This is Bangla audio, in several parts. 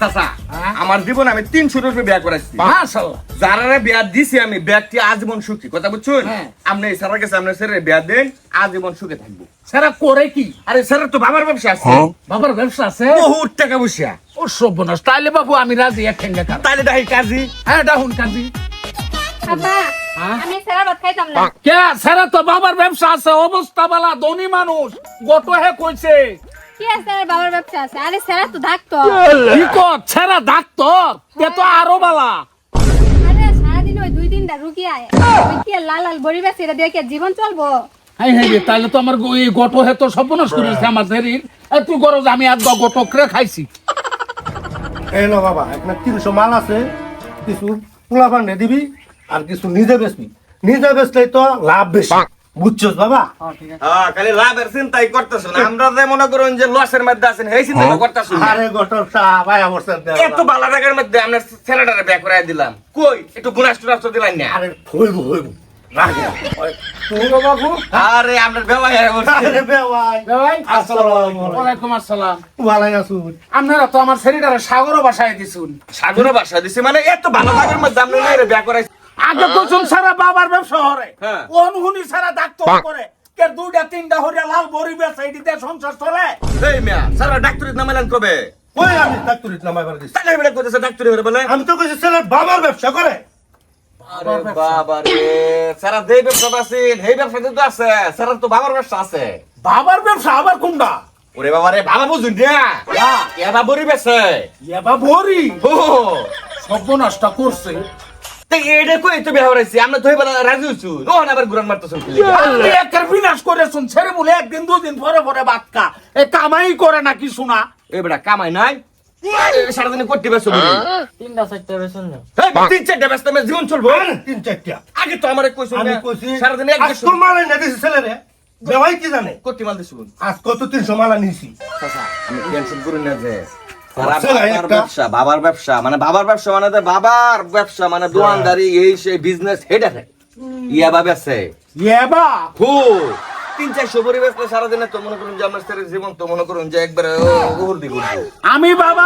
চাচা হ্যাঁ? আমার জীবন আমি তিনশো রুপে বিয়া করাইছি। যারা বিয়া দিছি আমি ব্যাগটি আজীবন সুখী। কথা বুঝছুন? হ্যাঁ। আপনি এই স্যারের কাছে আপনার স্যারের বিয়া দেন আজীবন সুখে থাকব। সারা করে কি? আরে স্যারের তো বাবার ব্যবসা আছে। বাবার ব্যবসা আছে? বহুত টাকা পয়সা। ও সর্বনাশ। তাইলে বাবু আমি রাজি এক ঠেঙ্গা কার তাহলে ডাকি কাজী। হ্যাঁ ডাহুন কাজী। হ্যাঁ? আমি সারা ভাত খাইতাম না। কে? সারা তো বাবার ব্যবসা আছে। অবস্থা বালা ধনী মানুষ। গত হে কইছে কি আছে? আর বাবার ব্যবসা আছে। আরে সারা তো থাকতো কি কর? ছেড়া ডাক্তার? তে তো আরও বালা। আরে সারাদিন ওই দুই আয়। ওই কি লাল লাল বড়ি বেশি এটা দিয়ে কি আর জীবন চলবো? হাই হাই রে তো আমার গ- এই গট হে তো সর্বনাশ করেছে আমার শরীর এই তুই গরজ আমি আজ গটক রে খাইছি। বাবা এখানে তিনশো মাল আছে কিছু পোলা পান্ডে দিবি আর কিছু নিজে বেচবি। নিজে বেচলেই তো লাভ বেশি। বুঝছস বাবা? হ্যাঁ খালি লাভের চিন্তাই করতেছেন আমরা যে মনে করুন যে লসের মধ্যে আছেন এই চিন্তা করতেছেন আরে গটর সাহ ভাই আমার এত বালা টাকার মধ্যে আপনার ছেলেটারে করাই দিলাম। কই? একটু বুনাস টুনাস দিলাম না। আরে হইব হইব আপনার আপনারা তো আমার সাগরও বাসায় দিছুন। সাগরে বাসা দিছে মানে এত ভালো টাকার মধ্যে আপনি না বিয়া করাই আগে কইছুন সারা বাবার ব্যবসা হরে। হ্যাঁ। অনুহুনি সারা ডাক্তার করে। কে দুইটা তিনটা হরিয়া লাল বড়ি বেচা এটিতে সংসার চলে। এই মিয়া সারা ডাক্তারিত নামাইলেন কবে? কই আমি? ডাক্তারিত নামাই বার দিছি। তাহলে বেটা কইতেছে ডাক্তারি হরে বলে। আমি তো কইছি ছেলের বাবার ব্যবসা করে। আরে বাবা রে সারা দেই ব্যবসা আছে এই ব্যবসা তো আছে সারা তো বাবার ব্যবসা আছে। বাবার ব্যবসা আবার কোনটা? ওরে বাবা রে বাবা বুঝুন না। এবা বড়ি বেছে এবার বড়ি? ও সর্বনাশটা করছে। তো এইটা কই তো বিয়া হরাইছি আমরা তো হইবা রাজি হইছু। ও না আবার গুরান মারতেছ আপনি একের বিনাশ করেছেন ছেড়ে বলে একদিন দুদিন পরে পরে বাতকা এ কামাই করে নাকি শোনা? এই বেটা কামাই নাই। সারাদিনে করতে ব্যস্ত তিনটা চারটা বেতন তিন চারটা ব্যস্ত আমি জীবন চলবো? তিন চারটা। আগে তো আমার কইছো আমি কইছি সারাদিনে এক মাল এনে দিছি ছেলেরে কি জানে? করতে মাল দিছু আজ কত তিনশো মালা নিছি আমি টেনশন করি না যে। আচ্ছা, বাবার ব্যবসা বাবার মানে বাবার ব্যবসা মানে বাবার ব্যবসা মানে দোকানদারি এই সেই বিজনেস হেডে থাকে ইয়া বাবে আছে। এবা হু তিন চারশো সারাদিনে তো মনে করুন যে আমার ছেলের জীবন তো মনে করুন যে একবারে আমি বাবা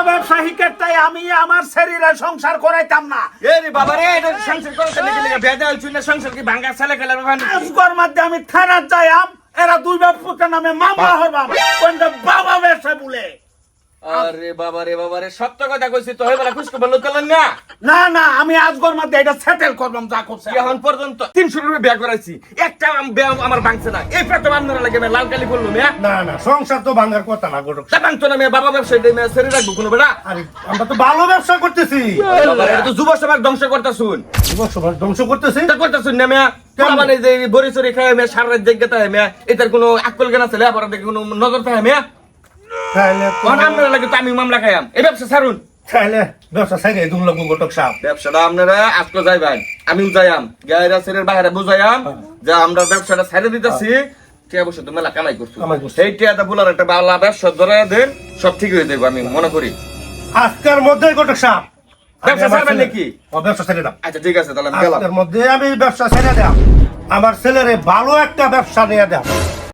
তাই আমি আমার শরীরে সংসার করাইতাম না। এ রে বাবা রে এটা সংসার করতে নাকি না সংসার কি ভাঙ্গা ছেলে ব্যাপার নাকি? মধ্যে আমি যাইয়াম এরা দুই বাপুকে নামে মামলা হরবাম। কোনটা বাবা ব্যবসা বলে? আরে বাবা রে বাবা রে সত্য কথা কইছি তো হইবালা খুশকে বলল চলেন না? না না আমি আজকের মধ্যে এটা সেটেল করবাম যা করছে। এখন পর্যন্ত তিনশো রুপে করাইছি একটা আমার ভাঙছে না। এই আপনারা লাগে লাল কালি বলল মেয়া না না সংসার তো ভাঙার কথা না গটক। তা ভাঙতো না মেয়ে বাবা মেয়ে ছেড়ে রাখব কোনো আরে আমরা তো ভালো ব্যবসা করতেছি। এটা তো যুব সমাজ ধ্বংস করতেছুন। যুবক সমাজ ধ্বংস করতেছি? তা করতেছুন না মেয়া? মানে যে বড়ি চড়ি খায় মেয়া সারা রাত জেগে থাকে মেয়া। এটার কোনো আকল জ্ঞান আছে লেবার দেখে কোনো নজর থাকে মেয়া? তাহলে তো- তখন লাগে তো আমি মামলা খাইয়াম। এই ব্যবসা ছাড়ুন। তাহলে ব্যবসা সাইডে দুম লাগবো গটক সাহ ব্যবসাটা আপনারা আজকে যাইবেন। আমিও যাইয়াম গায়েরা ছেলের বাইরে বুঝাইয়াম যে আমরা ব্যবসাটা দিতেছি। তো মেলা কামাই করছ। করছি। সেই টিয়াটা বলার একটা বাংলা ব্যবসা ধরে দেন সব ঠিক হয়ে আমি মনে করি। আজকের মধ্যে গটক সাহ ব্যবসা ছাড়বেন নাকি? ব্যবসা ছেড়ে দাও। আচ্ছা ঠিক আছে তাহলে আজকের মধ্যে আমি ব্যবসা ছেড়ে দাও আমার ছেলেরে ভালো একটা ব্যবসা নিয়ে দাও